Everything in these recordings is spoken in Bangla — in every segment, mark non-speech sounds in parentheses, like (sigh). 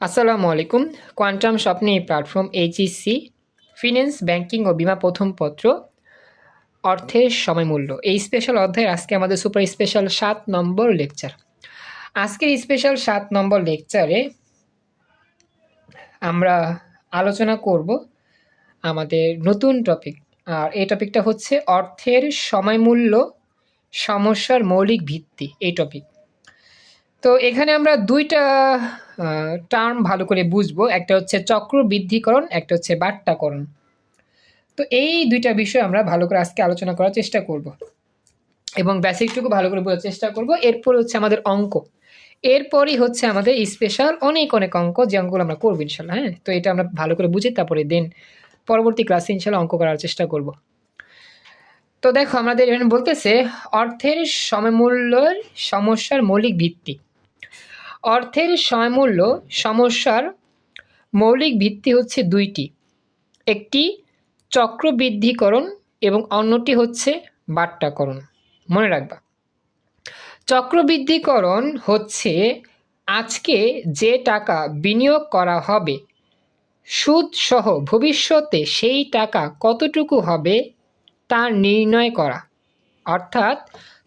আসসালামু আলাইকুম। কোয়ান্টাম স্বপ্নে প্ল্যাটফর্ম এইচইসি ফিন্যান্স, ব্যাংকিং ও বিমা প্রথম পত্র। অর্থের সময়মূল্য এই স্পেশাল অধ্যায়ের আজকে আমাদের সুপার স্পেশাল সাত নম্বর লেকচার আজকের স্পেশাল সাত নম্বর লেকচারে আমরা আলোচনা করব আমাদের নতুন টপিক আর এই টপিকটা হচ্ছে অর্থের সময়মূল্য সমস্যার মৌলিক ভিত্তি। এই টপিক তো এখানে আমরা দুইটা টার্ম ভালো করে বুঝব। একটা হচ্ছে চক্রবৃদ্ধিকরণ, একটা হচ্ছে বাট্টাকরণ। তো এই দুইটা বিষয় আমরা ভালো করে আজকে আলোচনা করার চেষ্টা করব। এবং বেসিকটুকু ভালো করে বোঝার চেষ্টা করব। এরপর হচ্ছে আমাদের অঙ্ক। এরপরই হচ্ছে আমাদের স্পেশাল অনেক অনেক অঙ্ক। যে অঙ্কগুলো আমরা করব ইনশাল্লাহ হ্যাঁ? তো এটা আমরা ভালো করে বুঝি তারপরে দেন পরবর্তী ক্লাসে ইনশাল্লাহ অঙ্ক করার চেষ্টা করব। তো দেখো, আমাদের এখানে বলতেছে, অর্থের সময়মূল্যের সমস্যার মৌলিক ভিত্তি। অর্থের সময়মূল্য সমস্যার মৌলিক ভিত্তি হচ্ছে দুইটি। একটি চক্রবৃদ্ধিকরণ এবং অন্যটি হচ্ছে বাট্টাকরণ। মনে রাখবা। চক্রবৃদ্ধিকরণ হচ্ছে আজকে যে টাকা বিনিয়োগ করা হবে, সুদ সহ ভবিষ্যতে সেই টাকা কতটুকু হবে তা নির্ণয় করা। অর্থাৎ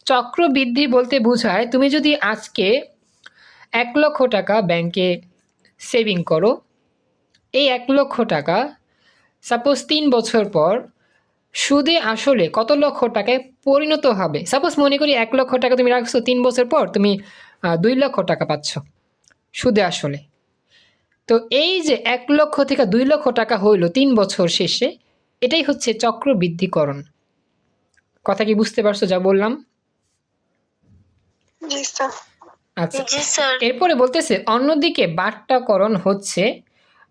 চক্রবৃদ্ধি বলতে বোঝায়, তুমি যদি আজকে এক লক্ষ টাকা ব্যাংকে সেভিং করো। এই এক লক্ষ টাকা সাপোজ তিন বছর পর সুদে আসলে কত লক্ষ টাকায় পরিণত হবে? সাপোজ মনে করি এক লক্ষ টাকা তুমি রাখছো, তিন বছর পর তুমি দুই লক্ষ টাকা পাচ্ছ সুদে আসলে। তো এই যে এক লক্ষ থেকে দুই লক্ষ টাকা হইল তিন বছর শেষে, এটাই হচ্ছে চক্রবৃদ্ধিকরণ। কথা কি বুঝতে পারছ যা বললাম? আচ্ছা এরপরে বলতেছে অন্যদিকে বাট্টাকরণ হচ্ছে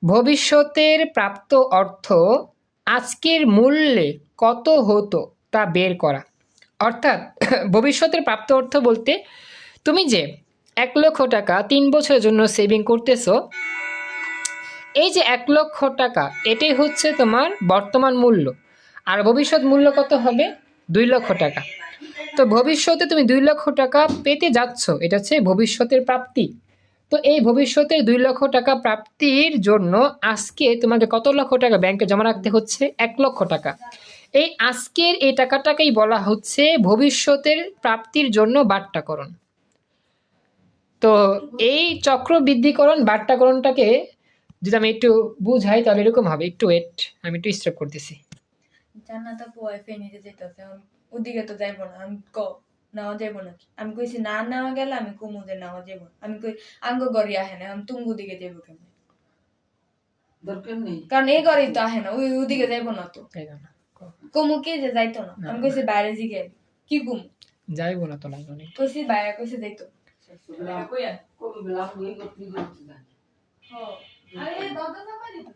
ভবিষ্যতের প্রাপ্ত অর্থ আজকের মূল্যে কত হতো তা বের করা। অর্থাৎ (clears throat) ভবিষ্যতের প্রাপ্ত অর্থ বলতে তুমি যে এক লক্ষ টাকা তিন বছরের জন্য সেভিং করতেছো এই যে এক লক্ষ টাকা এটাই হচ্ছে তোমার বর্তমান মূল্য। আর ভবিষ্যৎ মূল্য কত হবে? দুই লক্ষ টাকা। তো ভবিষ্যতে তুমি দুই লক্ষ টাকা পেতে যাচ্ছ, এটা হচ্ছে ভবিষ্যতের প্রাপ্তি। তো এই ভবিষ্যতের দুই লক্ষ টাকা প্রাপ্তির জন্য আজকে তোমাকে কত লক্ষ টাকা ব্যাংকে জমা রাখতে হচ্ছে? এক লক্ষ টাকা। এই আজকের এই টাকাটাকেই বলা হচ্ছে ভবিষ্যতের প্রাপ্তির জন্য বাট্টাকরণ তো এই চক্রবৃদ্ধিকরণ বাট্টাকরণটাকে যদি আমি একটু বুঝাই, তাহলে এরকম হবে। একটু ওয়েট আমি একটু স্টপ করতেছি। জান্নাত এখন ওদিকে তো যাইবো না। আমি ক নেওয়া যাইবো নাকি? আমি কইছি না নেওয়া গেলে আমি কুমু যে নেওয়া যাইবো। না। আমি কই আঙ্গ গড়ি আহে না আমি তুঙ্গু দিকে যাইবো কেমন? দরকার নেই। কারণ এই গড়ি তো আহে না ওই ওদিকে যাইবো না তো। কুমু কে যে যাইতো না? আমি কইছি বাইরে জিগে কি কুমু? যাইবো না তো না কইছি বাইরে কইছি যাইতো। আরে দরজা চাপা দিতে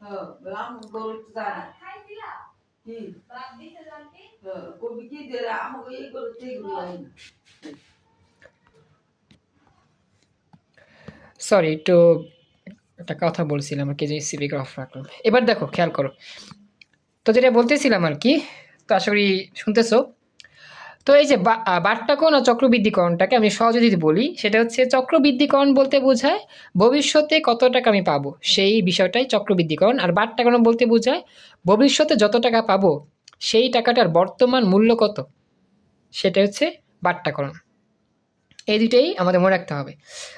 হ্যাঁ বেলাম করতে যায়। কি হ্যাঁ কবি সরি একটু একটা কথা বলছিলাম আর কি, যে স্পিকার অফ রাখলাম। এবার দেখো, খেয়াল করো। তো যেটা বলতেছিলাম আর কি, তো আশা করি শুনতেছো। তো এই যে বাট্টাকরণ আর চক্রবৃদ্ধিকরণটাকে আমি সহজে যদি বলি সেটা হচ্ছে চক্রবৃদ্ধিকরণ বলতে বোঝায় ভবিষ্যতে কত টাকা আমি পাবো। সেই বিষয়টাই চক্রবৃদ্ধিকরণ। আর বাট্টাকরণ বলতে বোঝায় ভবিষ্যতে যত টাকা পাবো সেই টাকাটার বর্তমান মূল্য কত? সেটা হচ্ছে বাট্টাকরণ এই দুটোই আমাদের মনে রাখতে হবে।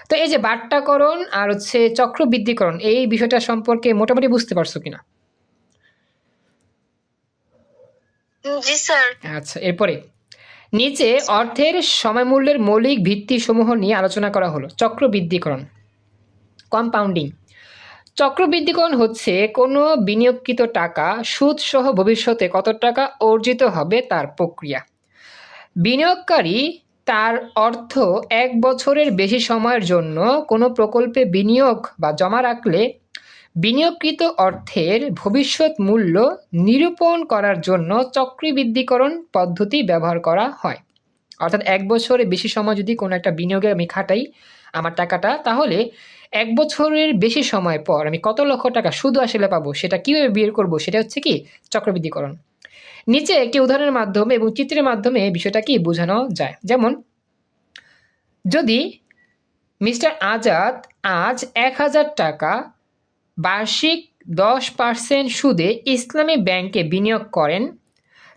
তো এই যে বাট্টাকরণ আর হচ্ছে চক্রবৃদ্ধিকরণ এই বিষয়টা সম্পর্কে মোটামুটি বুঝতে পারছ কিনা? জি স্যার। আচ্ছা এরপরে। নিচে অর্থের সময়মূল্যের মৌলিক ভিত্তিসমূহ নিয়ে আলোচনা করা হলো, চক্রবৃদ্ধিকরণ কম্পাউন্ডিং চক্রবৃদ্ধিকরণ হচ্ছে কোনো বিনিয়োগকৃত টাকা সুদ সহ ভবিষ্যতে কত টাকা অর্জিত হবে তার প্রক্রিয়া। বিনিয়োগকারী তার অর্থ এক বছরের বেশি সময়ের জন্য কোনো প্রকল্পে বিনিয়োগ বা জমা রাখলে বিনিয়োগকৃত অর্থের ভবিষ্যৎ মূল্য নিরূপণ করার জন্য চক্রবৃদ্ধিকরণ পদ্ধতি ব্যবহার করা হয়। অর্থাৎ এক বছরের বেশি সময় যদি কোনো একটা বিনিয়োগে আমি খাটাই আমার টাকাটা, তাহলে এক বছরের বেশি সময় পর আমি কত লক্ষ টাকা শুধু আসলে পাবো সেটা কীভাবে বের করব সেটা হচ্ছে কি চক্রবৃদ্ধিকরণ। নিচে একটি উদাহরণের মাধ্যমে এবং চিত্রের মাধ্যমে বিষয়টা কি বোঝানো যায়। যেমন, যদি মিস্টার আজাদ আজ এক হাজার টাকা বার্ষিক দশ পার্সেন্ট সুদে ইসলামী ব্যাংকে বিনিয়োগ করেন,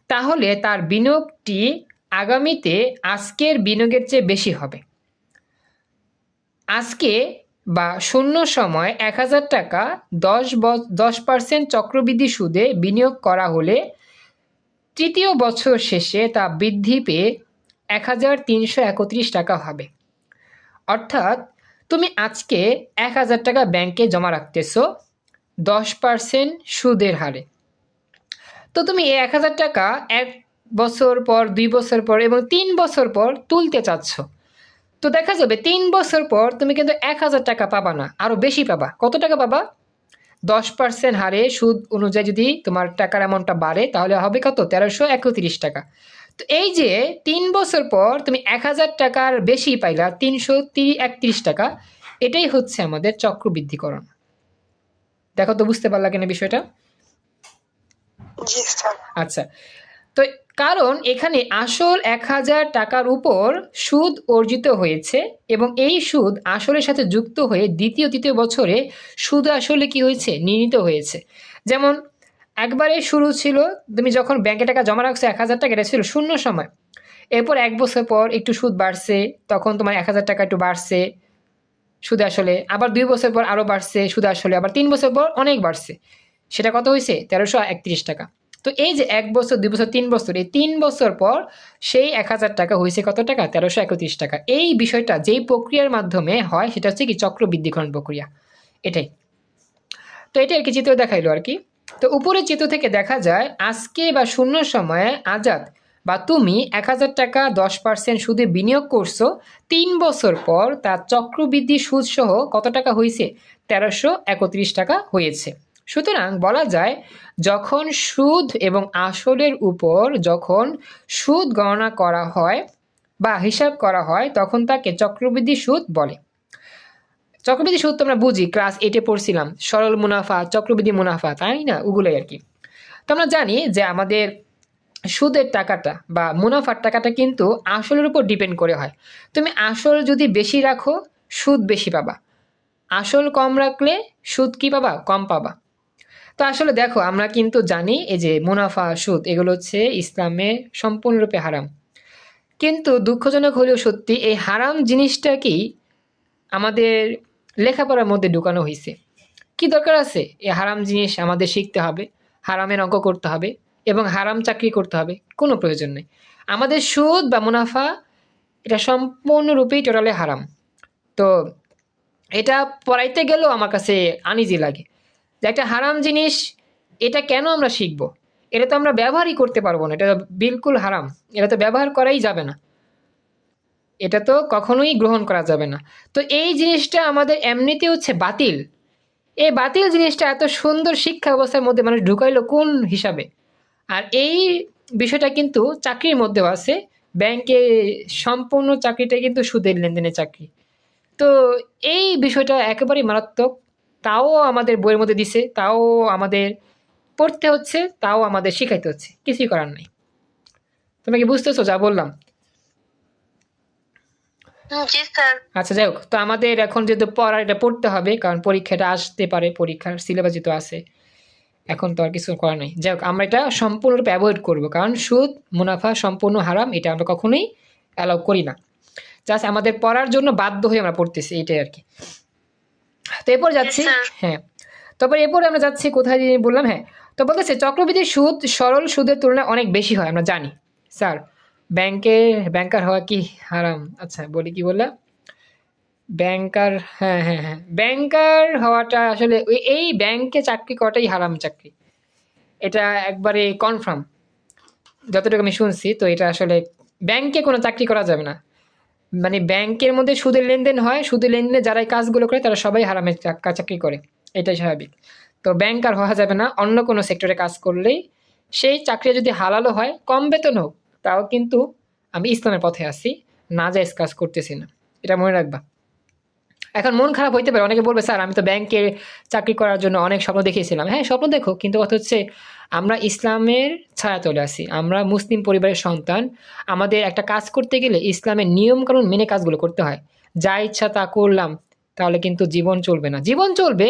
তাহলে তার বিনিয়োগটি আগামীতে আজকের বিনিয়োগের চেয়ে বেশি হবে। আজকে বা শূন্য সময় এক হাজার টাকা দশ দশ পার্সেন্ট চক্রবৃদ্ধি সুদে বিনিয়োগ করা হলে তৃতীয় বছর শেষে তা বৃদ্ধি পেয়ে এক হাজার তিনশো একত্রিশ টাকা হবে। অর্থাৎ তুমি আজকে এক হাজার টাকা ব্যাংকে জমা রাখতেছো, দশ পার্সেন্ট সুদের হারে। তো তুমি এই এক হাজার টাকা এক বছর পর, দুই বছর পর এবং তিন বছর পর তুলতে চাচ্ছ। তো দেখা যাবে তিন বছর পর তুমি কিন্তু এক হাজার টাকা পাবা না আরও বেশি পাবা। কত টাকা পাবা? দশ পার্সেন্ট হারে সুদ অনুযায়ী যদি তোমার টাকার অ্যামাউন্টটা বাড়ে, তাহলে হবে কত? তেরোশো একত্রিশ টাকা। তো এই যে তিন বছর পর তুমি এক হাজার টাকার বেশি পাইলা তিনশো তিরিশ একত্রিশ টাকা এটাই হচ্ছে আমাদের চক্রবৃদ্ধিকরণ। দেখো তো বুঝতে পারলা কেন বিষয়টা? আচ্ছা তো কারণ এখানে আসল এক হাজার টাকার উপর সুদ অর্জিত হয়েছে এবং এই সুদ আসলের সাথে যুক্ত হয়ে দ্বিতীয় তৃতীয় বছরে সুদ আসলে কি হয়েছে? নির্ণীত হয়েছে। যেমন একবারে শুরু ছিল, তুমি যখন ব্যাংকে টাকা জমা রাখছো, এক হাজার টাকা, এটা ছিল শূন্য সময়। এরপর এক বছর পর একটু সুদ বাড়ছে, তখন তোমার এক হাজার টাকা একটু বাড়ছে, সুদ আসলে। আবার দুই বছর পর আরও বাড়ছে, সুদ আসলে। আবার তিন বছর পর অনেক বাড়ছে। সেটা কত হয়েছে? তেরোশো একত্রিশ টাকা। তো এই যে এক বছর, দুই বছর, তিন বছর, এই তিন বছর পর সেই এক হাজার টাকা হয়েছে কত টাকা? তেরোশো একত্রিশ টাকা। এই বিষয়টা যেই প্রক্রিয়ার মাধ্যমে হয়, সেটা হচ্ছে কি চক্রবৃদ্ধিকরণ প্রক্রিয়া এটাই। তো এটা আর কি চিত্র দেখাইলো আর কি। তো উপরে চিত্র থেকে দেখা যায়, আজকে বা শূন্য সময়ে আজাদ বা তুমি এক হাজার টাকা দশ পার্সেন্ট সুদে বিনিয়োগ করছ, তিন বছর পর তার চক্রবৃদ্ধি সুদ সহ কত টাকা হয়েছে? তেরোশো একত্রিশ টাকা হয়েছে। সুতরাং বলা যায়, যখন সুদ এবং আসলের উপর যখন সুদ গণনা করা হয় বা হিসাব করা হয়, তখন তাকে চক্রবৃদ্ধি সুদ বলে। চক্রবৃদ্ধি সুদ আমরা বুঝি ক্লাস এইটে পড়ছিলাম, সরল মুনাফা, চক্রবৃদ্ধি মুনাফা, তাই না? ওগুলোই আর কি তো আমরা জানি যে আমাদের সুদের টাকাটা বা মুনাফার টাকাটা কিন্তু আসলের উপর ডিপেন্ড করে হয়। তুমি আসল যদি বেশি রাখো, সুদ বেশি পাবা। আসল কম রাখলে সুদ কি পাবা? কম পাবা। তো আসলে দেখো, আমরা কিন্তু জানি এই যে মুনাফা, সুদ, এগুলো হচ্ছে ইসলামে সম্পূর্ণরূপে হারাম। কিন্তু দুঃখজনক হলেও সত্যি এই হারাম জিনিসটা কি? আমাদের লেখাপড়ার মধ্যে ঢুকানো হয়েছে কি দরকার আছে? এই হারাম জিনিস আমাদের শিখতে হবে, হারামের অঙ্ক করতে হবে এবং হারাম চাকরি করতে হবে, কোনো প্রয়োজন নেই। আমাদের সুদ বা মুনাফা, এটা সম্পূর্ণরূপেই টোটালে হারাম। তো এটা পড়াইতে গেলেও আমার কাছে আনিজি লাগে। যে একটা হারাম জিনিস, এটা কেন আমরা শিখব? এটা তো আমরা ব্যবহারই করতে পারব না, এটা বিলকুল হারাম। এটা তো ব্যবহার করাই যাবে না। এটা তো কখনোই গ্রহণ করা যাবে না। তো এই জিনিসটা আমাদের এমনিতে হচ্ছে বাতিল। এই বাতিল জিনিসটা এত সুন্দর শিক্ষা ব্যবস্থার মধ্যে মানুষ ঢুকাইলো কোন হিসাবে? আর এই বিষয়টা কিন্তু চাকরির মধ্যেও আছে। ব্যাংকে সম্পূর্ণ চাকরিটা কিন্তু সুদের লেনদেনের চাকরি। তো এই বিষয়টা একেবারেই মারাত্মক। তাও আমাদের বইয়ের মধ্যে দিছে, তাও আমাদের পড়তে হচ্ছে, তাও আমাদের শিখাইতে হচ্ছে। কিছুই করার নেই। তোমরা কি বুঝতেছো যা বললাম? জি স্যার আচ্ছা যাই হোক। তো আমাদের এখন যেহেতু পড়ার এটা পড়তে হবে কারণ পরীক্ষাটা আসতে পারে পরীক্ষার সিলেবাস যেহেতু আছে এখন তো আর কিছু করার নেই। যাই হোক আমরা এটা সম্পূর্ণরূপে অ্যাভয়েড করব কারণ সুদ মুনাফা সম্পূর্ণ হারাম এটা আমরা কখনোই অ্যালাউ করি না। জাস্ট আমাদের পড়ার জন্য বাধ্য হয়ে আমরা পড়তেছি এটাই আর কি। তো এরপর যাচ্ছি হ্যাঁ। তারপর এরপর আমরা যাচ্ছি কোথায় বললাম হ্যাঁ। তো বলতেছে চক্রবৃদ্ধি সুদ সরল সুদের তুলনায় অনেক বেশি হয় আমরা জানি। স্যার ব্যাংকে, ব্যাংকার হওয়া কি হারাম? আচ্ছা বলি কি বললাম? ব্যাংকার হ্যাঁ হ্যাঁ হ্যাঁ। ব্যাংকার হওয়াটা আসলে এই ব্যাংকে চাকরি করাটাই হারাম চাকরি। এটা একবারে কনফার্ম যতটুকু আমি শুনছি, তো এটা আসলে ব্যাংকে কোনো চাকরি করা যাবে না। মানে ব্যাংকের মধ্যে সুদের লেনদেন হয়, সুদের লেনদেনে যারা এই কাজগুলো করে, তারা সবাই হারামে চাক- চাকরি করে। এটাই স্বাভাবিক। তো ব্যাংকার হওয়া যাবে না, অন্য কোনো সেক্টরে কাজ করলেই সেই চাকরি যদি হালালও হয়, কম বেতন হোক। তাও কিন্তু আমি ইসলামের পথে আছি না যাইজ কাজ করতেছি না। এটা মনে রাখবা। এখন মন খারাপ হইতে পারে, অনেকে বলবে, স্যার, আমি তো ব্যাংকে চাকরি করার জন্য অনেক স্বপ্ন দেখিয়েছিলাম। হ্যাঁ স্বপ্ন দেখো, কিন্তু কথা হচ্ছে, আমরা ইসলামের ছায়া চলে আসি। আমরা মুসলিম পরিবারের সন্তান, আমাদের একটা কাজ করতে গেলে ইসলামের নিয়মকানুন মেনে কাজগুলো করতে হয়। যা ইচ্ছা তা করলাম, তাহলে কিন্তু জীবন চলবে না। জীবন চলবে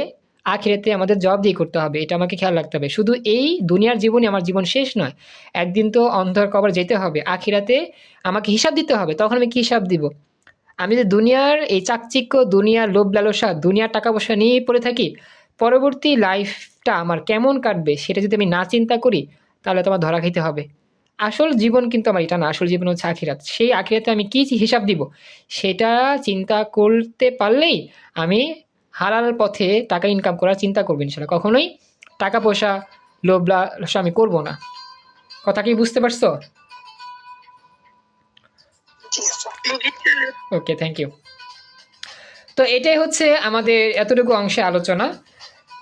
আখিরাতে আমাদের জব দিয়ে করতে হবে, এটা আমাকে খেয়াল রাখতে হবে। শুধু এই দুনিয়ার জীবনে আমার জীবন শেষ নয়, একদিন তো অন্ধকার কবর যেতে হবে, আখিরাতে আমাকে হিসাব দিতে হবে, তখন আমি কী হিসাব দিব? আমি যে দুনিয়ার এই চাকচিক্য, দুনিয়ার লোভ লালসা, দুনিয়ার টাকা পয়সা নিয়েই পড়ে থাকি, পরবর্তী লাইফটা আমার কেমন কাটবে সেটা যদি আমি না চিন্তা করি, তাহলে তোমার ধরা খেতে হবে। আসল জীবন কিন্তু আমার এটা না, আসল জীবন হচ্ছে আখিরাত। সেই আখিরাতে আমি কী হিসাব দিব? সেটা চিন্তা করতে পারলেই আমি হালাল পথে টাকা ইনকাম করার চিন্তা করবেন সেটা। কখনোই টাকা পয়সা লোভ লালসা আমি করব না। কথা কি বুঝতে পারছ? ওকে থ্যাংক ইউ তো এটাই হচ্ছে আমাদের এতটুকু অংশে আলোচনা।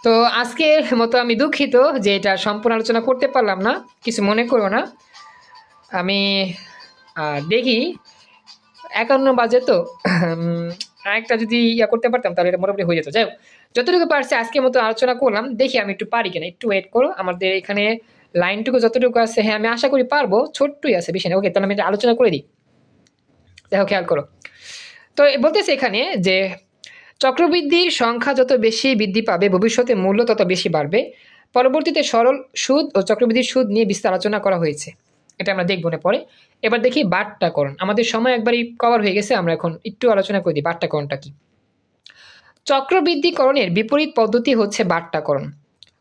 তো আজকের মতো আমি দুঃখিত যে এটা সম্পূর্ণ আলোচনা করতে পারলাম না, কিছু মনে করো না। আমি দেখি, একান্ন বাজে তো আরেকটা যদি ইয়া করতে পারতাম, তাহলে এটা মোটামুটি হয়ে যেত। যাই হোক, যতটুকু পারছি আজকের মতো আলোচনা করলাম। দেখি আমি একটু পারি কিনা, একটু ওয়েট করো। আমাদের এখানে লাইনটুকু যতটুকু আছে হ্যাঁ আমি আশা করি পারব। ছোট্টই আছে বেশি না। ওকে তাহলে আমি এটা আলোচনা করে দিই। দেখো খেয়াল করো। তো বলতেছে এখানে যে, চক্রবৃদ্ধির সংখ্যা যত বেশি বৃদ্ধি পাবে, ভবিষ্যতে মূল্য তত বেশি বাড়বে। পরবর্তীতে সরল সুদ ও চক্রবৃদ্ধির সুদ নিয়ে বিস্তার আলোচনা করা হয়েছে। এটা আমরা দেখব না পরে। এবার দেখি বাট্টাকরণ আমাদের সময় একবারই কভার হয়ে গেছে, আমরা এখন একটু আলোচনা করে দিই বাট্টাকরণটা কি। চক্রবৃদ্ধিকরণের বিপরীত পদ্ধতি হচ্ছে বাট্টাকরণ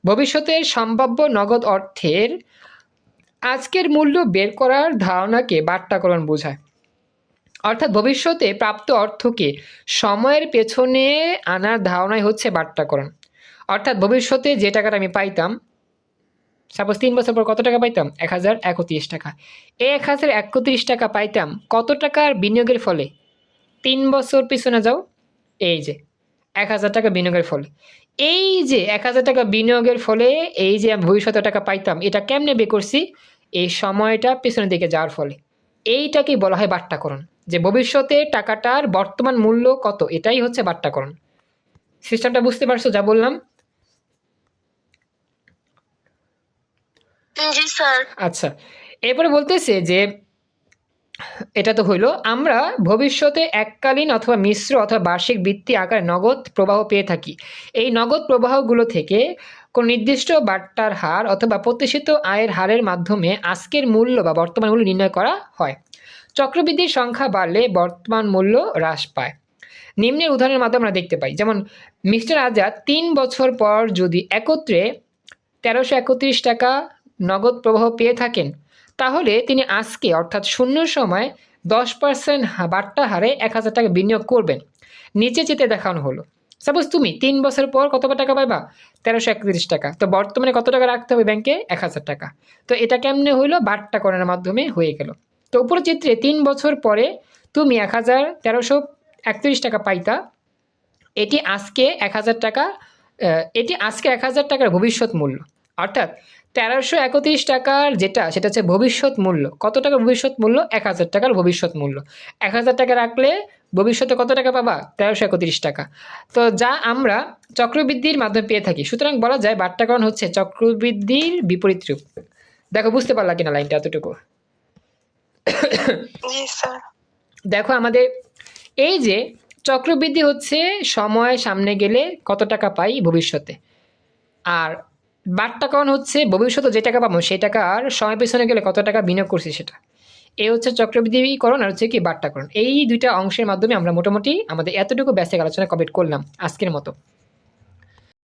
ভবিষ্যতের সম্ভাব্য নগদ অর্থের আজকের মূল্য বের করার ধারণাকে বাট্টাকরণ বোঝায়। অর্থাৎ ভবিষ্যতে প্রাপ্ত অর্থকে সময়ের পেছনে আনার ধারণাই হচ্ছে বাট্টাকরণ অর্থাৎ ভবিষ্যতে যে টাকাটা আমি পাইতাম সাপোজ তিন বছর পর কত টাকা পাইতাম? এক হাজার একত্রিশ টাকা। এই এক হাজার একত্রিশ টাকা পাইতাম কত টাকার বিনিয়োগের ফলে? তিন বছর পিছনে যাও, এই যে, এক হাজার টাকা বিনিয়োগের ফলে। এই যে, এক হাজার টাকা বিনিয়োগের ফলে এই যে ভবিষ্যতে টাকা পাইতাম, এটা কেমনে বে করছি? এই সময়টা পেছনের দিকে যাওয়ার ফলে। এইটাকেই বলা হয় বাট্টাকরণ যে ভবিষ্যতে টাকাটার বর্তমান মূল্য কত? এটাই হচ্ছে বাট্টাকরণ সিস্টেমটা বুঝতে পারছ যা বললাম? জি, স্যার। আচ্ছা এরপরে বলতেছে যে এটা তো হইল, আমরা ভবিষ্যতে এককালীন অথবা মিশ্র অথবা বার্ষিক বৃত্তি আকারে নগদ প্রবাহ পেয়ে থাকি। এই নগদ প্রবাহগুলো থেকে কোন নির্দিষ্ট বার্তার হার অথবা প্রত্যাশিত আয়ের হারের মাধ্যমে আজকের মূল্য বা বর্তমান মূল্য নির্ণয় করা হয়। চক্রবৃদ্ধির সংখ্যা বাড়লে বর্তমান মূল্য হ্রাস পায়। নিম্নের উদাহরণের মাধ্যমে আমরা দেখতে পাই, যেমন মিস্টার আজাদ তিন বছর পর যদি একত্রে তেরোশো একত্রিশ টাকা নগদ প্রবাহ পেয়ে থাকেন, তাহলে তিনি আজকে, অর্থাৎ শূন্য সময়, দশ পার্সেন্ট বাট্টা হারে এক হাজার টাকা বিনিয়োগ করবেন। নিচে চেতে দেখানো হলো। সাপোজ তুমি তিন বছর পর কত টাকা পাইবা? তেরোশো একত্রিশ টাকা। তো বর্তমানে কত টাকা রাখতে হবে ব্যাংকে? এক হাজার টাকা। তো এটা কেমনে হইল? বাট্টা করার মাধ্যমে হয়ে গেল। তো উপর চিত্রে তিন বছর পরে তুমি এক হাজার তেরোশো একত্রিশ টাকা পাইতা। এটি আজকে এক হাজার টাকা এটি আজকে এক হাজার টাকার ভবিষ্যৎ মূল্য। অর্থাৎ তেরোশো একত্রিশ টাকার যেটা সেটা হচ্ছে ভবিষ্যৎ মূল্য। কত টাকার ভবিষ্যৎ মূল্য? এক হাজার টাকার ভবিষ্যৎ মূল্য। এক হাজার টাকা রাখলে ভবিষ্যতে কত টাকা পাবা? তেরোশো একত্রিশ টাকা। তো যা আমরা চক্রবৃদ্ধির মাধ্যমে পেয়ে থাকি। সুতরাং বলা যায় বাট্টাকরণ হচ্ছে চক্রবৃদ্ধির বিপরীত রূপ। দেখো বুঝতে পারলা কিনা লাইনটা এতটুকু? দেখো আমাদের এই যে চক্রবৃদ্ধি হচ্ছে সময় সামনে গেলে কত টাকা পাই ভবিষ্যতে? আর বাট্টাকরণ হচ্ছে ভবিষ্যতে যে টাকা পাবো সেই টাকা আর সময় পেছনে গেলে কত টাকা বিনিয়োগ করছি সেটা। এই হচ্ছে চক্রবৃদ্ধিকরণ আর হচ্ছে কি বাট্টাকরণ এই দুইটা অংশের মাধ্যমে আমরা মোটামুটি আমাদের এতটুকু ব্যাসিক আলোচনা কমপ্লিট করলাম আজকের মতো।